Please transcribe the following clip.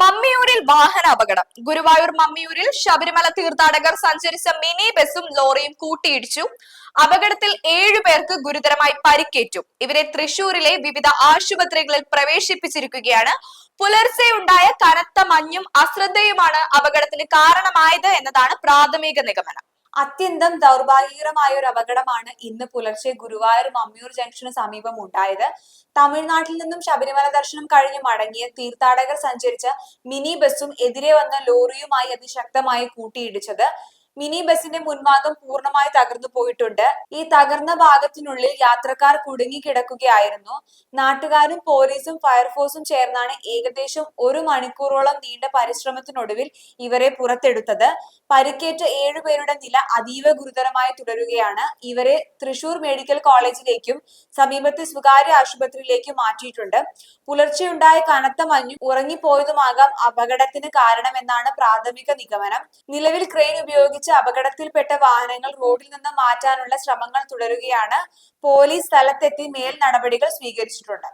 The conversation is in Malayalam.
മമ്മിയൂരിൽ വാഹന അപകടം. ഗുരുവായൂർ മമ്മിയൂരിൽ ശബരിമല തീർത്ഥാടകർ സഞ്ചരിച്ച മിനി ബസും ലോറിയും കൂട്ടിയിടിച്ചു. അപകടത്തിൽ ഏഴു പേർക്ക് ഗുരുതരമായി പരിക്കേറ്റു. ഇവരെ തൃശൂരിലെ വിവിധ ആശുപത്രികളിൽ പ്രവേശിപ്പിച്ചിരിക്കുകയാണ്. പുലർച്ചെ ഉണ്ടായ കനത്ത മഞ്ഞും അശ്രദ്ധയുമാണ് അപകടത്തിന് കാരണമായത് എന്നതാണ് പ്രാഥമിക നിഗമനം. അത്യന്തം ദൗർഭാഗ്യകരമായ ഒരു അപകടമാണ് ഇന്ന് പുലർച്ചെ ഗുരുവായൂർ മമ്മിയൂർ ജംഗ്ഷന് സമീപം ഉണ്ടായത്. തമിഴ്നാട്ടിൽ നിന്നും ശബരിമല ദർശനം കഴിഞ്ഞ് മടങ്ങിയ തീർത്ഥാടകർ സഞ്ചരിച്ച മിനി ബസ്സും എതിരെ വന്ന ലോറിയുമായി അതിശക്തമായി കൂട്ടിയിടിച്ചത്. മിനി ബസിന്റെ മുൻഭാഗം പൂർണമായി തകർന്നു പോയിട്ടുണ്ട്. ഈ തകർന്ന ഭാഗത്തിനുള്ളിൽ യാത്രക്കാർ കുടുങ്ങി കിടക്കുകയായിരുന്നു. നാട്ടുകാരും പോലീസും ഫയർഫോഴ്സും ചേർന്നാണ് ഏകദേശം ഒരു മണിക്കൂറോളം നീണ്ട പരിശ്രമത്തിനൊടുവിൽ ഇവരെ പുറത്തെടുത്തത്. പരിക്കേറ്റ ഏഴുപേരുടെ നില അതീവ ഗുരുതരമായി തുടരുകയാണ്. ഇവരെ തൃശൂർ മെഡിക്കൽ കോളേജിലേക്കും സമീപത്തെ സ്വകാര്യ ആശുപത്രിയിലേക്കും മാറ്റിയിട്ടുണ്ട്. പുലർച്ചെയുണ്ടായ കനത്ത മഞ്ഞും ഉറങ്ങിപ്പോയതുമാകാം അപകടത്തിന് കാരണമെന്നാണ് പ്രാഥമിക നിഗമനം. നിലവിൽ ക്രെയിൻ ഉപയോഗിച്ച് അപകടത്തിൽപ്പെട്ട വാഹനങ്ങൾ റോഡിൽ നിന്ന് മാറ്റാനുള്ള ശ്രമങ്ങൾ തുടരുകയാണ്. പോലീസ് സ്ഥലത്തെത്തി മേൽ നടപടികൾ സ്വീകരിച്ചിട്ടുണ്ട്.